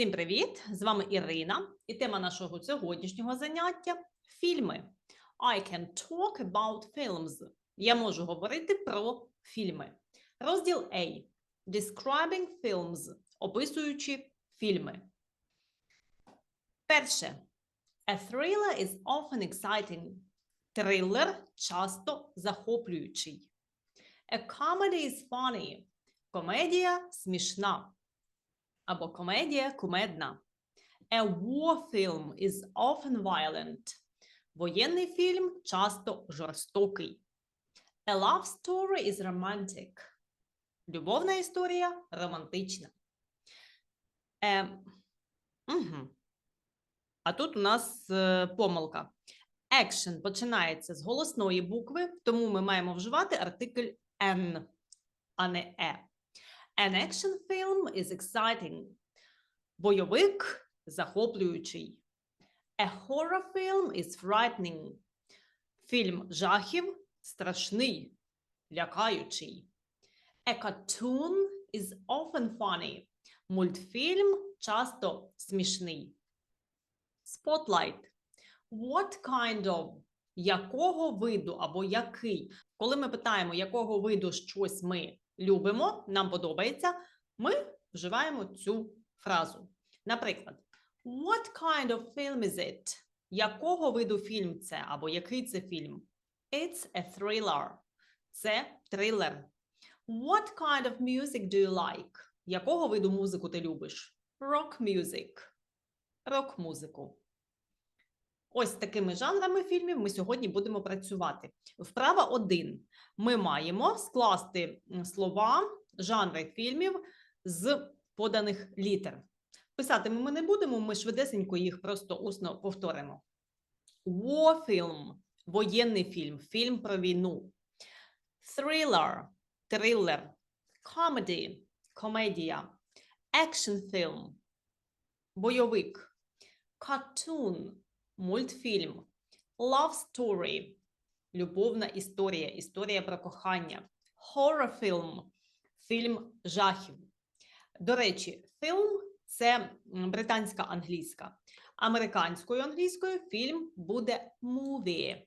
Всім привіт! З вами Ірина, і тема нашого сьогоднішнього заняття фільми. I can talk about films. Я можу говорити про фільми. Розділ A. Describing films. Описуючи фільми. Перше. A thriller is often exciting. Трилер часто захоплюючий. A comedy is funny. Комедія смішна або комедія кумедна. A war film is often violent. Воєнний фільм часто жорстокий. A love story is romantic. Любовна історія романтична. Е, угу. А тут у нас е, помилка. Action починається з голосної букви, тому ми маємо вживати артикль N, а не E. An action film is exciting. Бойовик захоплюючий. A horror film is frightening. Фільм жахів страшний, лякаючий. A cartoon is often funny. Мультфільм часто смішний. Spotlight. What kind of? Якого виду або який? Коли ми питаємо, якого виду щось ми любимо, нам подобається, ми вживаємо цю фразу. Наприклад, What kind of film is it? Якого виду фільм це або який це фільм? It's a thriller. Це трилер. What kind of music do you like? Якого виду музику ти любиш? Rock music. Рок-музику. Ось такими жанрами фільмів ми сьогодні будемо працювати. Вправа 1. Ми маємо скласти слова, жанри фільмів з поданих літер. Писати ми не будемо, ми швидесенько їх просто усно повторимо. War film – воєнний фільм, фільм про війну. Thriller – трилер. Comedy – комедія. Action film – бойовик. Cartoon – мультфільм. Love story – любовна історія, історія про кохання. Horror film – фільм жахів. До речі, фільм це британська англійська. Американською англійською фільм буде movie.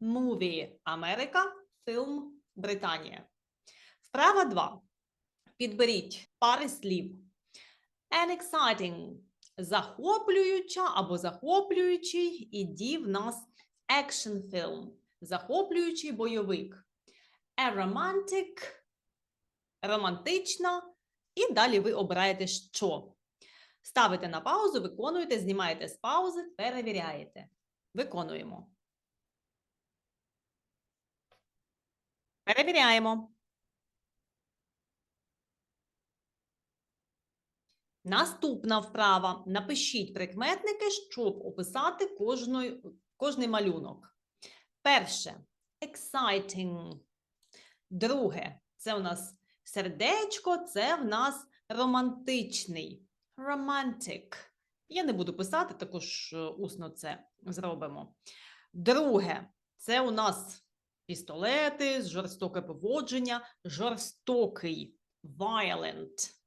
Movie – Америка, фільм Британія. Вправа 2. Підберіть пари слів. An exciting – захоплююча або захоплюючий, і ді в нас action film – захоплюючий бойовик. A romantic – романтична, і далі ви обираєте що. Ставите на паузу, виконуєте, знімаєте з паузи, перевіряєте. Виконуємо. Перевіряємо. Наступна вправа. Напишіть прикметники, щоб описати кожної, кожний малюнок. Перше exciting. Друге це у нас сердечко, це в нас романтичний. Romantic. Я не буду писати, також е, усно це зробимо. Друге, це у нас пістолети, жорстоке поводження, жорстокий, violent.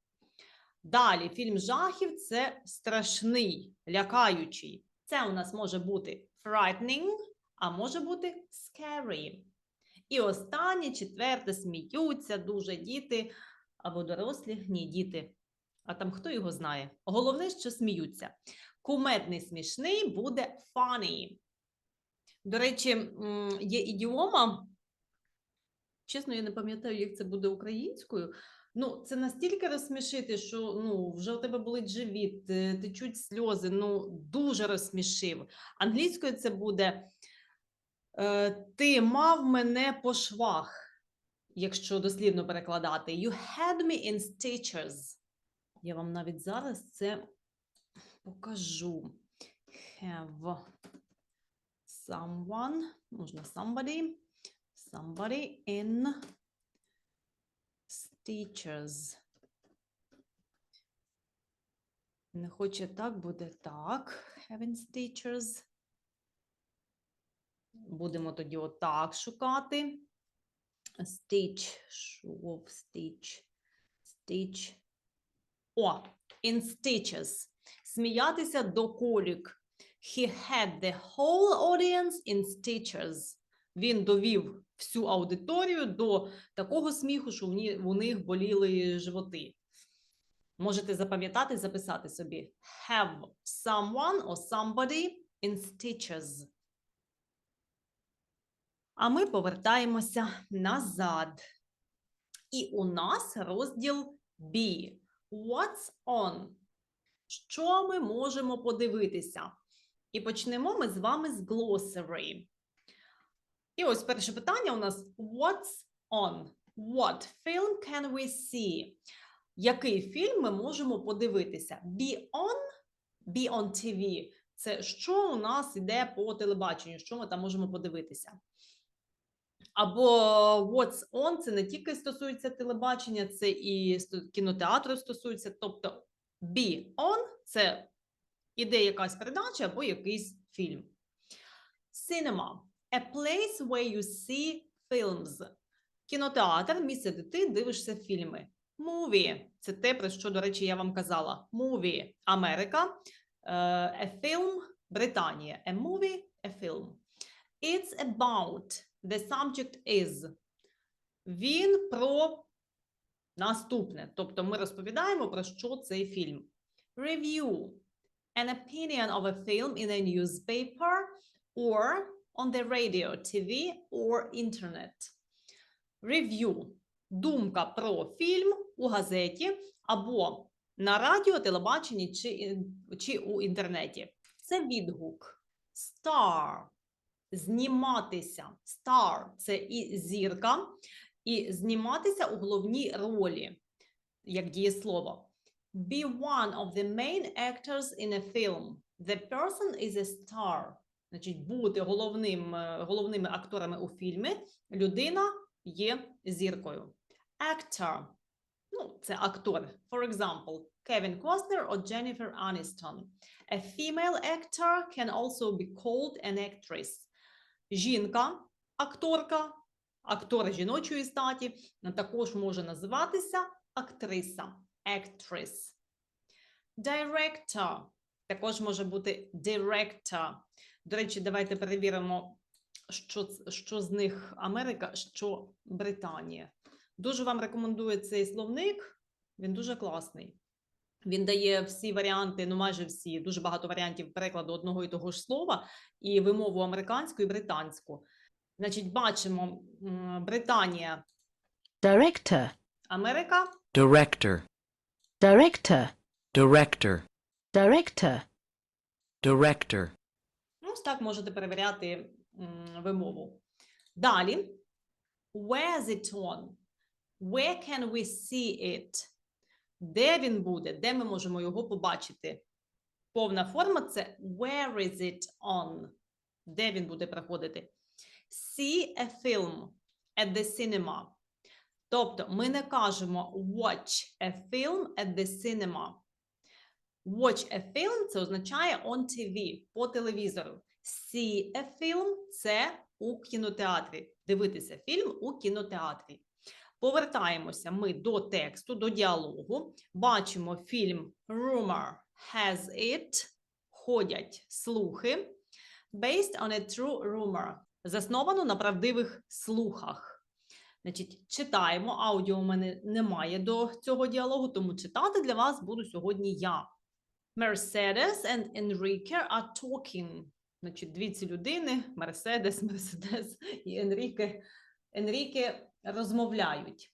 Далі фільм жахів це страшний, лякаючий. Це у нас може бути frightening, а може бути scary. І останнє, четверте, сміються дуже діти або дорослі, ні, діти. А там хто його знає? Головне, що сміються. Кумедний смішний буде funny. До речі, є ідіома. Чесно, я не пам'ятаю, як це буде українською. Ну, це настільки розсмішити, що ну, вже у тебе болить живіт, е, течуть сльози, ну, дуже розсмішив. Англійською це буде е, Ти мав мене по швах, якщо дослівно перекладати. You had me in stitches. Я вам навіть зараз це покажу. Have someone, можна somebody, somebody in stitches. Не хоче так, буде так. Having stitches. Будемо тоді отак шукати. Stitch, шов, stitch, stitch. О, in stitches. сміятися до колік. He had the whole audience in stitches. Він довів всю аудиторію до такого сміху, що у них боліли животи. Можете запам'ятати, записати собі. Have someone or somebody in stitches. А ми повертаємося назад. І у нас розділ B. What's on? Що ми можемо подивитися? І почнемо ми з вами з glossary. І ось перше питання у нас What's on? What film can we see? Який фільм ми можемо подивитися? Be on? Be on TV. Це що у нас іде по телебаченню, що ми там можемо подивитися? Або What's on це не тільки стосується телебачення, це і кінотеатру стосується. Тобто be on це іде якась передача або якийсь фільм. Cinema – a place where you see films. Кінотеатр місце, де ти дивишся фільми. Movie – це те, про що, до речі, я вам казала. Movie – Америка. Е, A film – Британія. A movie – a film. It's about. The subject is. Він про наступне. Тобто ми розповідаємо про що цей фільм. Review. An opinion of a film in a newspaper or on the radio, TV or internet. Review. Думка про фільм у газеті або на радіо, телебаченні чи, чи у інтернеті. Це відгук. Star зніматися. Star – це і зірка, і зніматися у головній ролі, як дієслово. Be one of the main actors in a film. The person is a star. Значить, бути головним, е, головними акторами у фільмі. Людина є зіркою. Actor. Ну, це актор. For example, Kevin Costner or Jennifer Aniston. A female actor can also be called an actress. Жінка, акторка, актор жіночої статі також може називатися актриса, actress. Director також може бути director. До речі, давайте перевіримо, що, що з них Америка, що Британія. Дуже вам рекомендую цей словник. Він дуже класний. Він дає всі варіанти, ну майже всі, дуже багато варіантів перекладу одного і того ж слова, і вимову американську і британську. Значить, бачимо Британія, Director, Америка, Director, director, Director, director, Director. Ось так можете перевіряти вимову. Далі. Where's it on? Where can we see it? Де він буде? Де ми можемо його побачити? Повна форма це where is it on? Де він буде проходити? See a film at the cinema. Тобто ми не кажемо watch a film at the cinema. Watch a film це означає on TV, по телевізору. See a film це у кінотеатрі. Дивитися фільм у кінотеатрі. Повертаємося ми до тексту, до діалогу. Бачимо фільм Rumor has it. Ходять слухи. Based on a true rumor. Засновано на правдивих слухах. Значить, читаємо. Аудіо у мене немає до цього діалогу, тому читати для вас буду сьогодні я. Mercedes and Enrique are talking. Значить, дві ці людини, Мерседес, Мерседес і Енріке, Енріке розмовляють.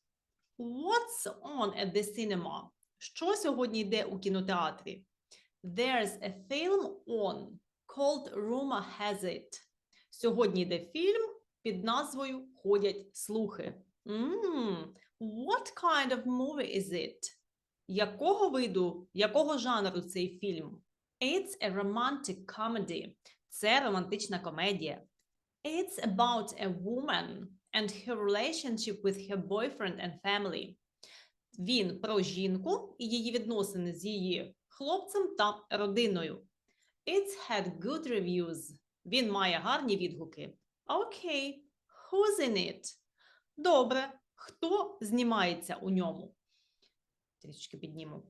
What's on at the cinema? Що сьогодні йде у кінотеатрі? There's a film on called Rumor Has It. Сьогодні йде фільм під назвою Ходять слухи. Mm, what kind of movie is it? Якого виду, якого жанру цей фільм? It's a romantic comedy. Це романтична комедія. It's about a woman and her relationship with her boyfriend and family. Він про жінку і її відносини з її хлопцем та родиною. It's had good reviews. Він має гарні відгуки. Окей, who's in it? Добре, хто знімається у ньому? Трішечки підніму.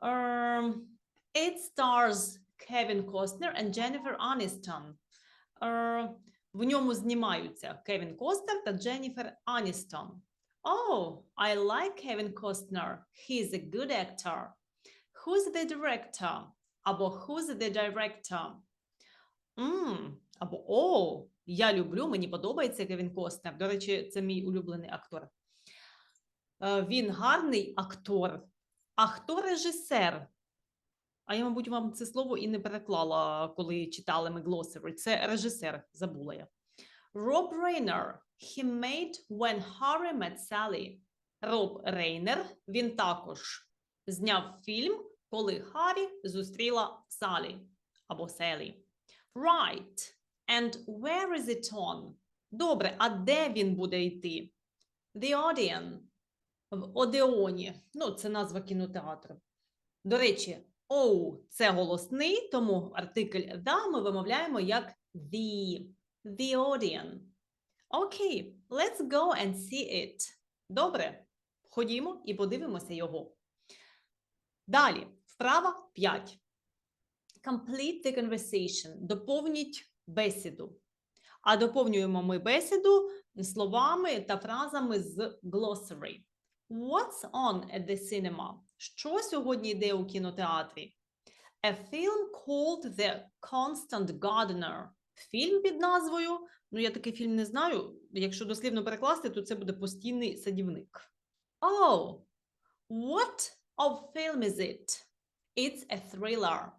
Ем, It stars Kevin Costner and Jennifer Aniston. Е, в ньому знімаються Кевін Костнер та Дженніфер Аністон. Oh, I like Kevin Costner. He's a good actor. Who's the director? Або who's the director? Mm, або о, я люблю, мені подобається Кевін Костнер. До речі, це мій улюблений актор. Е, Він гарний актор. А хто режисер? А я, мабуть, вам це слово і не переклала, коли читали ми glossary. Це режисер, забула я. Роб Рейнер. He made When Harry Met Sally. Роб Рейнер, він також зняв фільм, коли Харрі зустріла Салі або Селі. Right. And where is it on? Добре, а де він буде йти? The Odeon. В Одеоні. Ну, це назва кінотеатру. До речі, оу це голосний, тому артикль the ми вимовляємо як the. The Odeon. Окей, let's go and see it. Добре, ходімо і подивимося його. Далі, вправа 5. Complete the conversation. Доповніть бесіду. А доповнюємо ми бесіду словами та фразами з glossary. What's on at the cinema? Що сьогодні йде у кінотеатрі? A film called The Constant Gardener. Фільм під назвою. Ну, я такий фільм не знаю. Якщо дослівно перекласти, то це буде постійний садівник. Oh, what of film is it? It's a thriller.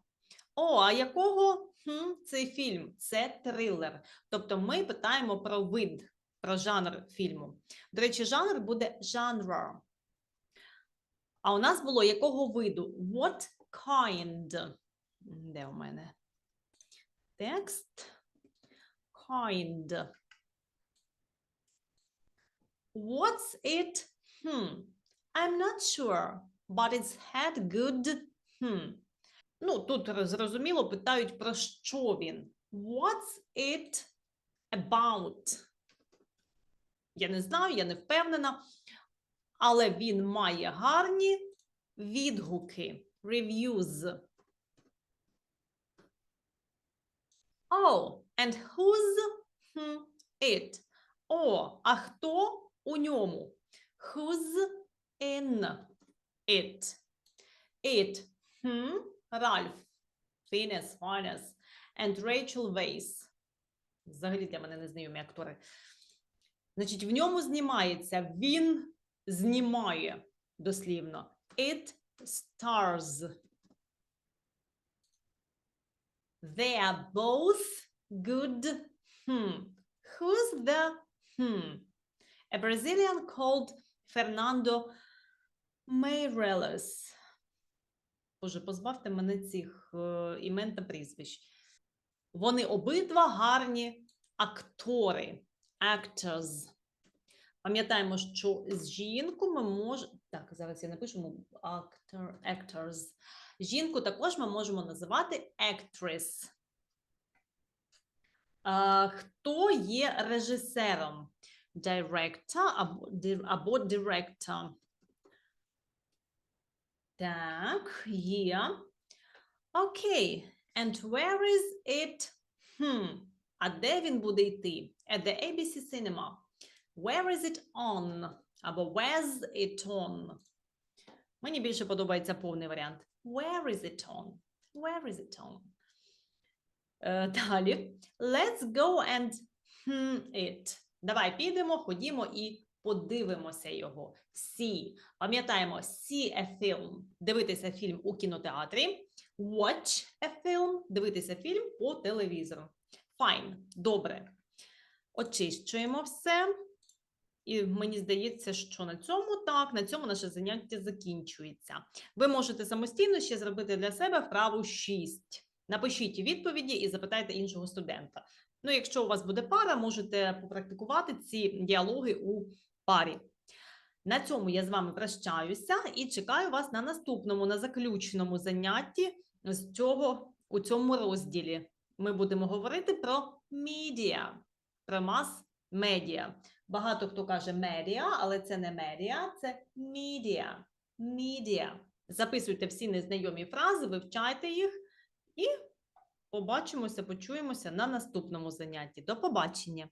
О, а якого хм, цей фільм? Це трилер. Тобто ми питаємо про вид, про жанр фільму. До речі, жанр буде genre. А у нас було якого виду? What kind? Де у мене? Текст. Kind. What's it? Hmm. I'm not sure, but it's had good. Hmm. Ну, тут зрозуміло питають про що він. What's it about? Я не знаю, я не впевнена, але він має гарні відгуки. Reviews. Oh, and who's hmm, it? О, а хто у ньому? Who's in it? It. Hmm? Ральф. Фінес, Файнес. And Rachel Weisz. Взагалі для мене незнайомі актори. Значить, в ньому знімається, він знімає дослівно. It stars. They are both good. Hmm. Who's the hmm? A Brazilian called Fernando Meirelles. Боже, позбавте мене цих е, імен та прізвищ. Вони обидва гарні актори. Actors. Пам'ятаємо, що жінку ми можемо. Так, зараз я напишу actor, actors. Жінку також ми можемо називати actress. Хто є режисером? Director або, або director. Так, є. Окей. And where is it? Hmm. А де він буде йти? At the ABC Cinema. Where is it on? Або where's it on? Мені більше подобається повний варіант. Where is it on? Where is it on? Е, далі. Let's go and hmm it. Давай підемо, ходімо і подивимося його. See. Пам'ятаємо, see a film. Дивитися фільм у кінотеатрі. Watch a film. Дивитися фільм по телевізору. Fine. Добре. Очищуємо все. І мені здається, що на цьому так, на цьому наше заняття закінчується. Ви можете самостійно ще зробити для себе вправу 6. Напишіть відповіді і запитайте іншого студента. Ну, якщо у вас буде пара, можете попрактикувати ці діалоги у парі. На цьому я з вами прощаюся і чекаю вас на наступному, на заключному занятті з цього у цьому розділі. Ми будемо говорити про медіа, про мас-медіа. Багато хто каже медіа, але це не медіа, це медіа. Медіа. Записуйте всі незнайомі фрази, вивчайте їх і побачимося, почуємося на наступному занятті. До побачення!